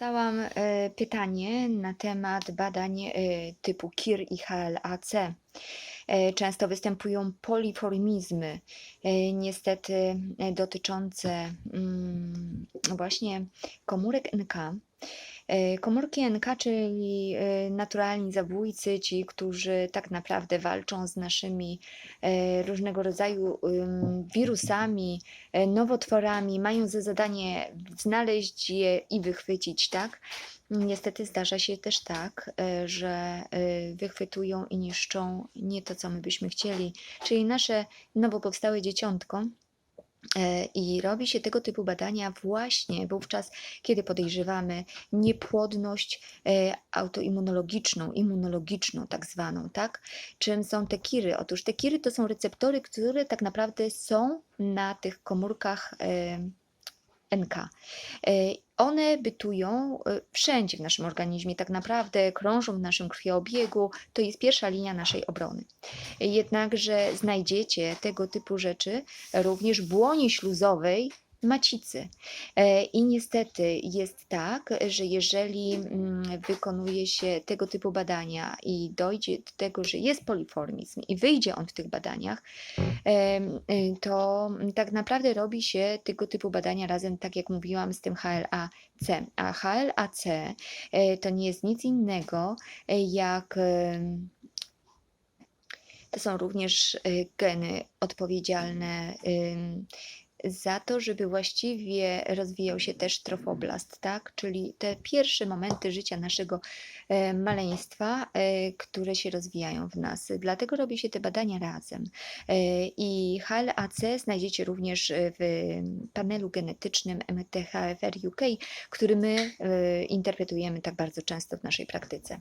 Dostałam e, pytanie na temat badań e, typu KIR i HLA-C. E, Często występują poliformizmy, niestety dotyczące mm, właśnie komórek NK. E, Komórki NK, czyli e, naturalni zabójcy, ci, którzy tak naprawdę walczą z naszymi e, różnego rodzaju wirusami, nowotworami, mają za zadanie znaleźć je i wychwycić, tak? Niestety zdarza się też tak, że wychwytują i niszczą nie to, co my byśmy chcieli, czyli nasze nowo powstałe dzieciątko. E, I robi się tego typu badania właśnie wówczas, kiedy podejrzewamy niepłodność e, autoimmunologiczną, immunologiczną tak zwaną, tak? Czym są te kiry? Otóż te kiry to są receptory, które tak naprawdę są na tych komórkach e, NK. E, One bytują e, wszędzie w naszym organizmie, tak naprawdę krążą w naszym krwiobiegu, to jest pierwsza linia naszej obrony. Jednakże znajdziecie tego typu rzeczy również w błonie śluzowej macicy. E, I niestety jest tak, że jeżeli mm, wykonuje się tego typu badania i dojdzie do tego, że jest poliformizm i wyjdzie on w tych badaniach, y, to tak naprawdę robi się tego typu badania razem, tak jak mówiłam, z tym HLA-C. A HLA-C e, to nie jest nic innego e, jak to są również geny odpowiedzialne za to, żeby właściwie rozwijał się też trofoblast, tak? Czyli te pierwsze momenty życia naszego e, maleństwa, e, które się rozwijają w nas. Dlatego robi się te badania razem. E, I HLA-C znajdziecie również w panelu genetycznym MTHFR UK, który my interpretujemy tak bardzo często w naszej praktyce.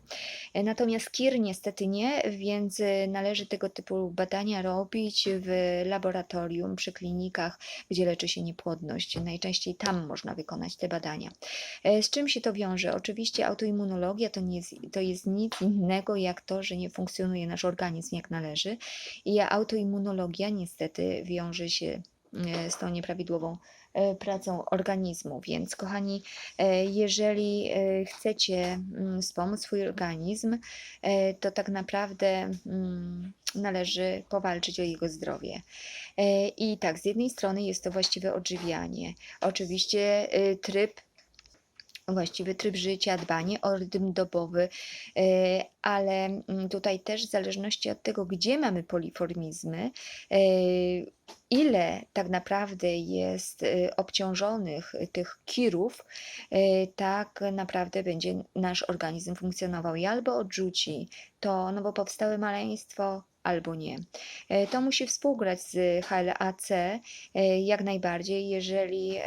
Natomiast KIR niestety nie, więc należy tego typu badania robić w laboratorium, przy klinikach, gdzie leczy się niepłodność. Najczęściej tam można wykonać te badania. E, Z czym się to wiąże? Oczywiście autoimmunologia to, nie jest, to jest nic innego jak to, że nie funkcjonuje nasz organizm jak należy i autoimmunologia niestety wiąże się e, z tą nieprawidłową e, pracą organizmu. Więc, kochani, jeżeli chcecie mm, wspomóc swój organizm, to tak naprawdę mm, należy powalczyć o jego zdrowie. E, I tak, z jednej strony jest to właściwe odżywianie. Oczywiście e, tryb właściwy tryb życia, dbanie o rytm dobowy, e, ale mm, tutaj też w zależności od tego, gdzie mamy poliformizmy, e, ile tak naprawdę jest e, obciążonych tych kirów, tak naprawdę będzie nasz organizm funkcjonował i albo odrzuci to nowo powstałe maleństwo, albo nie. E, To musi współgrać z HLA-C e, jak najbardziej. Jeżeli e,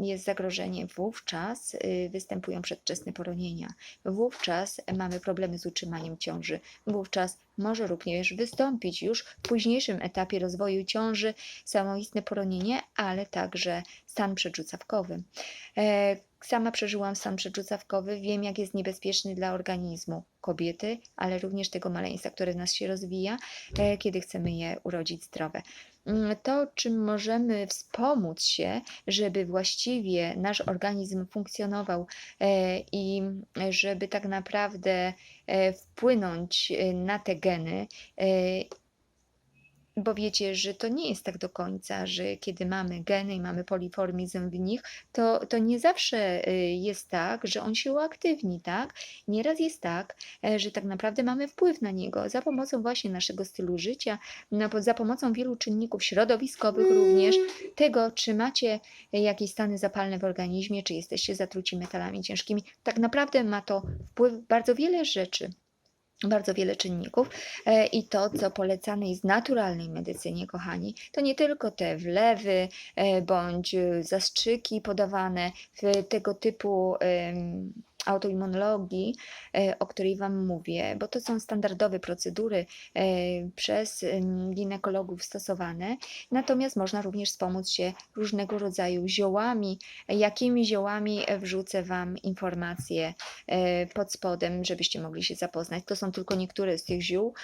jest zagrożenie, wówczas występują przedwczesne poronienia. Wówczas mamy problemy z utrzymaniem ciąży. Wówczas może również wystąpić już w późniejszym etapie rozwoju ciąży samoistne poronienie, ale także stan przedrzucawkowy. Sama przeżyłam stan przedrzucawkowy, wiem jak jest niebezpieczny dla organizmu kobiety, ale również tego maleństwa, które w nas się rozwija, e, kiedy chcemy je urodzić zdrowe. Mm, To, czym możemy wspomóc się, żeby właściwie nasz organizm funkcjonował e, i żeby tak naprawdę e, wpłynąć na te geny, bo wiecie, że to nie jest tak do końca, że kiedy mamy geny i mamy poliformizm w nich, to, to nie zawsze y, jest tak, że on się uaktywni, tak? Nieraz jest tak, e, że tak naprawdę mamy wpływ na niego za pomocą właśnie naszego stylu życia, na, po- za pomocą wielu czynników środowiskowych również, tego, czy macie jakieś stany zapalne w organizmie, czy jesteście zatruci metalami ciężkimi. Tak naprawdę ma to wpływ bardzo wiele rzeczy bardzo wiele czynników. E, i to, co polecane jest w naturalnej medycynie, kochani, to nie tylko te wlewy e, bądź e, zastrzyki podawane w tego typu autoimmunologii, e, o której Wam mówię, bo to są standardowe procedury e, przez ginekologów stosowane, natomiast można również wspomóc się różnego rodzaju ziołami. Jakimi ziołami wrzucę Wam informacje e, pod spodem, żebyście mogli się zapoznać. To są tylko niektóre z tych ziół,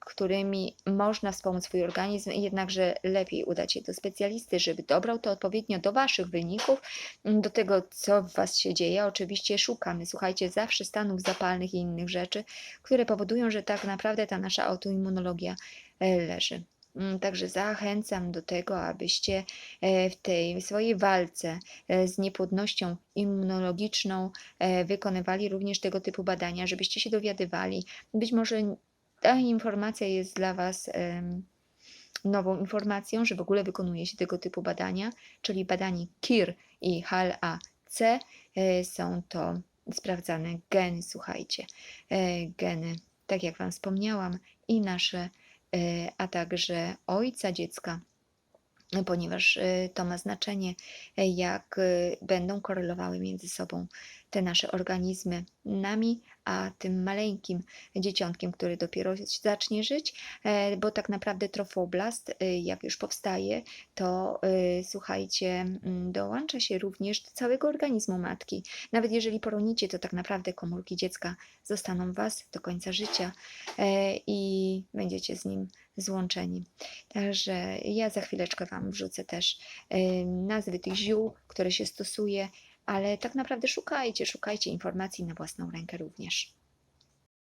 którymi można wspomóc swój organizm, jednakże lepiej udać się do specjalisty, żeby dobrał to odpowiednio do Waszych wyników, do tego, co w Was się dzieje. Oczywiście słuchajcie, zawsze stanów zapalnych i innych rzeczy, które powodują, że tak naprawdę ta nasza autoimmunologia e, leży. Mm, Także zachęcam do tego, abyście e, w tej swojej walce e, z niepłodnością immunologiczną wykonywali również tego typu badania, żebyście się dowiadywali. Być może ta informacja jest dla Was nową informacją, że w ogóle wykonuje się tego typu badania, czyli badanie KIR i HLA-C. Są to sprawdzane geny, słuchajcie, e, geny, tak jak Wam wspomniałam, i nasze, e, a także ojca dziecka, ponieważ e, to ma znaczenie, jak będą korelowały między sobą te nasze organizmy, nami, a tym maleńkim dzieciątkiem, który dopiero zacznie żyć, e, bo tak naprawdę trofoblast, e, jak już powstaje, to e, słuchajcie, mm, dołącza się również do całego organizmu matki. Nawet jeżeli poronicie, to tak naprawdę komórki dziecka zostaną w Was do końca życia i będziecie z nim złączeni. Także ja za chwileczkę Wam wrzucę też nazwy tych ziół, które się stosuje, ale tak naprawdę szukajcie, szukajcie informacji na własną rękę również.